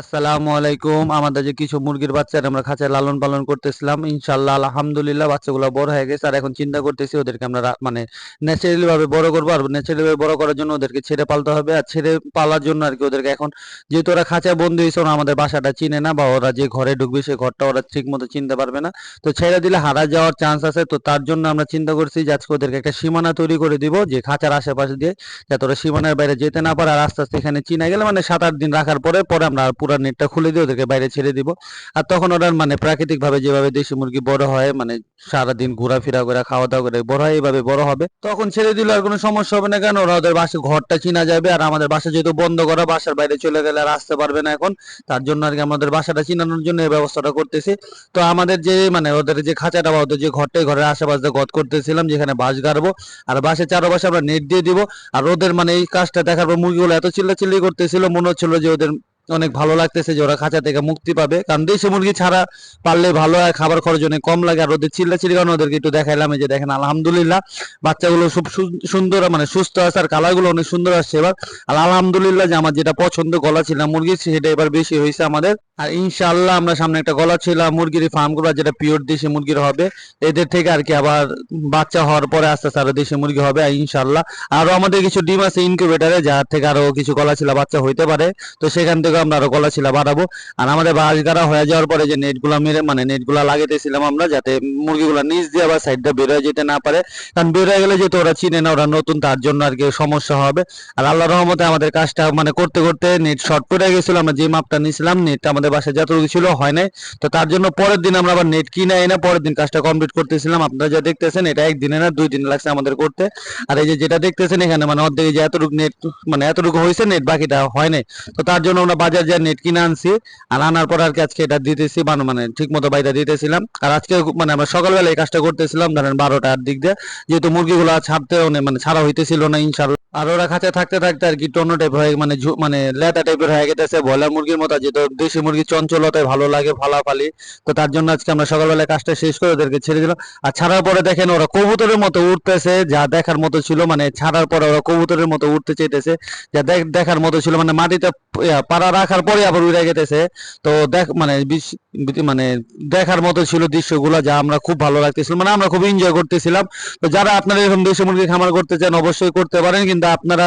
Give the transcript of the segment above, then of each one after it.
আসসালামু আলাইকুম। আমাদের যে কিছু মুরগির বাচ্চা আমরা খাঁচায় লালন পালন করতেছিলাম ইনশাল্লাহ আলহামদুলিল্লাহ, বাচ্চাগুলো বড় হয়ে গেছে। আর এখন চিন্তা করতেছি ওদেরকে আমরা মানে ন্যাচারালি ভাবে বড় করব আর ন্যাচারালি ভাবে বড় করার জন্য ওদেরকে ছেড়ে পালতে হবে। আর ছেড়ে পালার জন্য আর কি ওদেরকে এখন, যেহেতু ওরা খাঁচায় বন্দি হয়েছে, ওরা আমাদের বাসাটা চিনে না বা ওরা যে ঘরে ঢুকবে সেই ঘরটা ওরা ঠিক মতো চিনতে পারবে না। তো ছেড়ে দিলে হারা যাওয়ার চান্স আছে। তো তার জন্য আমরা চিন্তা করছি যে আজকে ওদেরকে একটা সীমানা তৈরি করে দিব যে খাঁচার আশেপাশে দিয়ে, যাতে ওরা সীমানার বাইরে যেতে না পারে। আর আস্তে আস্তে এখানে চিনা গেলে মানে সাত আট দিন রাখার পরে পরে আমরা পুরো নেটটা খুলে দিয়ে ওদেরকে বাইরে ছেড়ে দিব। আর তখন ওরা মানে প্রাকৃতিক ভাবে যেভাবে দেশি মুরগি বড় হয় মানে সারাদিন ঘোরাফেরা করে খাওয়া দাওয়া করে বড় হয় এইভাবে বড় হবে। তখন ছেড়ে দিলে আর কোনো সমস্যা হবে না, কেন? ওরা ওদের বাসা, ঘরটা চিনা যাবে আর আমাদের বাসা যেহেতু বন্ধ করা, বাসার বাইরে চলে গেলে আর আসতে পারবে না এখন। তার জন্য আর কি আমাদের বাসাটা চিনানোর জন্য এই ব্যবস্থাটা করতেছি। তো আমাদের যে মানে ওদের যে খাঁচাটা বা ওদের যে ঘরটাই, ঘরের আশেপাশে গত করতেছিলাম, যেখানে বাঁশ গাড়বো, আর বাসের চারপাশে আমরা নেট দিয়ে দিব। আর ওদের মানে এই কাজটা দেখার পর মুরগিগুলো এত চিল্লাচিল্লি করতেছিল, মনে হচ্ছিল যে ওদের অনেক ভালো লাগতেছে যে ওরা খাঁচা থেকে মুক্তি পাবে। কারণ দেশি মুরগি ছাড়া পারলে ভালো হয়, খাবার খরচ অনেক কম লাগে। আর ওদের চিল্লাচিল্লি কারণে ওদেরকে একটু দেখাইলাম যে দেখেন, আলহামদুলিল্লাহ, বাচ্চাগুলো খুব সুন্দর মানে সুস্থ আছে আর কালারগুলো অনেক সুন্দর আসছে এবার। আর আলহামদুলিল্লাহ যে আমার যেটা পছন্দ গলা ছিল মুরগি, সেটা এবার বেশি হয়েছে আমাদের। আর ইনশাআল্লাহ আমরা সামনে একটা গলা ছিল মুরগির ফার্মগুলো যেটা পিওর দেশি মুরগির হবে, এদের থেকে আর কি আবার বাচ্চা হওয়ার পরে আস্তে আস্তে আরও দেশি মুরগি হবে, আর ইনশাআল্লাহ। আরও আমাদের কিছু ডিম আছে ইনকিউবেটারে যার থেকে আরও কিছু গলা ছিল বাচ্চা হইতে পারে। তো সেখান থেকে আমরা আরও গলা ছিল বাড়াবো। আর আমাদের বাঁশ গাড়া হয়ে যাওয়ার পরে যে নেটগুলা মেরে মানে নেটগুলা লাগাইতেছিলাম আমরা, যাতে মুরগিগুলা নিচ দিয়ে আবার সাইডটা বের হয়ে যেতে না পারে। কারণ বের হয়ে গেলে যেহেতু ওরা চিনে না, ওরা নতুন, তার জন্য আর কি সমস্যা হবে। আর আল্লাহ রহমতে আমাদের কাজটা মানে করতে করতে নেট শর্ট পড়ে গেছিল, আমরা যে মাপটা নিয়েছিলাম নেটটা আমাদের বাসায় যতটুকু ছিল হয় নাই। তো তার জন্য পরের দিন আমরা আবার নেট কিনে এনে পরের দিন কাজটা কমপ্লিট করতেছিলাম। আপনারা যা দেখতেছেন, এটা একদিনে না, দুই দিন লাগছে আমাদের করতে। আর এই যে যেটা দেখতেছেন এখানে মানে অর্ধেক যে এতটুকু নেট মানে এতটুকু হয়েছে, নেট বাকিটা হয় নাই। তো তার জন্য আমরা বাজার যা নেট কিনে আনছি, আর আনার পর আর কি আজকে এটা দিতেছি মানে মানে ঠিক মতো বাইরে দিতেছিলাম। আর আজকে মানে আমরা সকালবেলা এই কাজটা করতেছিলাম, ধরেন বারোটার দিক দিয়ে। যেহেতু মুরগিগুলো ছাড়তে মানে ছাড়া হইতেছিল না ইনশাল্লাহ আর ওরা খাঁচা থাকতে থাকতে আর কি টন্য টাইপ হয়ে মানে মানে লেদা টাইপের হয়ে গেছে ব্রয়লার মুরগির মতো। যেহেতু দেশি মুরগির চঞ্চলতায় ভালো লাগে ফালাফালি তো তার জন্য আজকে আমরা সকালবেলা কাজটা শেষ করে ওদেরকে ছেড়ে দিলাম। আর ছাড়ার পরে দেখেন ওরা কবুতরের মতো উঠতেছে যা দেখার মতো ছিল। মানে ছাড়ার পরে ওরা কবুতরের মতো উঠতে চাইতেছে, যা দেখ- দেখার মতো ছিল। মানে মাটিতে পাড়া রাখার পরে আবার উড়ে গেতেছে। তো দেখ মানে মানে দেখার মতো ছিল দৃশ্যগুলো যা আমরা খুব ভালো লাগতেছিল মানে আমরা খুব এনজয় করতেছিলাম। তো যারা আপনারা এরকম দেশি মুরগি খামার করতে চান, অবশ্যই করতে পারেন, কিন্তু আপনারা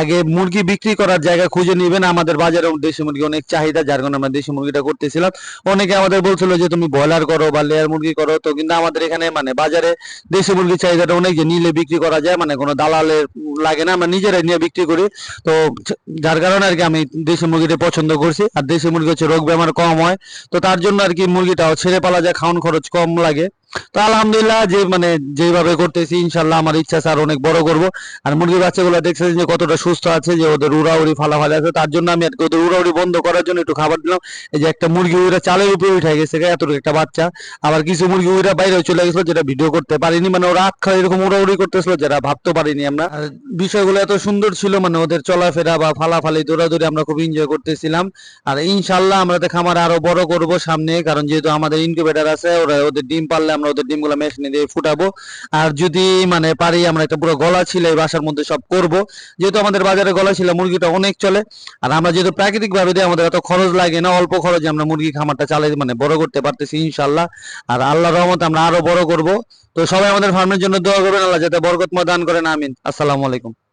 আগে মুরগি বিক্রি করার জায়গা খুঁজে নেবেন। আমাদের বাজারে দেশি মুরগি অনেক চাহিদা, যার কারণে আমরা দেশি মুরগিটা করতেছিলাম। অনেকে আমাদের বলছিল যে, তুমি ব্রয়লার করো বা লেয়ার মুরগি করো। তো কিন্তু আমাদের এখানে মানে বাজারে দেশি মুরগির চাহিদাটা অনেক যে নিলে বিক্রি করা যায় মানে কোনো দালালের লাগে না, আমরা নিজেরাই নিয়ে বিক্রি করি। তো যার কারণে আর কি আমি দেশি মুরগিটা পছন্দ করছি। আর দেশি মুরগি হচ্ছে রোগ বেমার কম হয়। তো তার জন্য আর কি মুরগিটাও ছেড়ে পালা যায়, খাওয়ান খরচ কম লাগে। তো আলহামদুলিল্লাহ যে মানে যেভাবে করতেছি ইনশাল্লাহ আমার ইচ্ছা আর অনেক বড় করব। আর মুরগির বাচ্চাগুলো দেখছেন যে কতটা সুস্থ আছে যে ওদের উড়াউড়ি ফালাফালি আছে তার জন্য আমি আর কি ওদের উড়াউড়ি বন্ধ করার জন্য একটু খাবার দিলাম। এই যে একটা মুরগি উড়ে চালের উপরে উঠে গেছে এতটুকু একটা বাচ্চা। আবার কিছু মুরগি উড়ে বাইরে চলে গেছিল যেটা ভিডিও করতে পারিনি মানে ওরা আখ এরকম উড়াউড়ি করতেছিল যেটা ভাবতে পারিনি আমরা। বিষয়গুলো এত সুন্দর ছিল মানে ওদের চলাফেরা বা ফালাফালি দৌড়াদৌড়ি আমরা খুব এনজয় করতেছিলাম। আর ইনশাল্লাহ আমরা তো খামার আরও বড় করব সামনে কারণ যেহেতু আমাদের ইনকিউবেটার আছে ওরা ওদের ডিম পারলে আমরা ওদের ডিমগুলো মেশিনে দিয়ে ফুটাবো। আর যদি মানে পারি আমরা একটা পুরো গলা ছিল এই বাসার মধ্যে সব করব। যেহেতু আমাদের বাজারে গলা ছিল, মুরগিটা অনেক চলে। আর আমরা যেহেতু প্রাকৃতিক ভাবে দিই আমাদের এত খরচ লাগে না, অল্প খরচে আমরা মুরগি খামারটা চালাই মানে বড় করতে পারতেছি ইনশাল্লাহ আর আল্লাহ রহমতে আমরা আরও বড় করব। তো সবাই আমাদের ফার্মের জন্য দোয়া করবেন, আল্লাহ যাতে বরকতময় দান করেন, আমিন। আসসালামু আলাইকুম।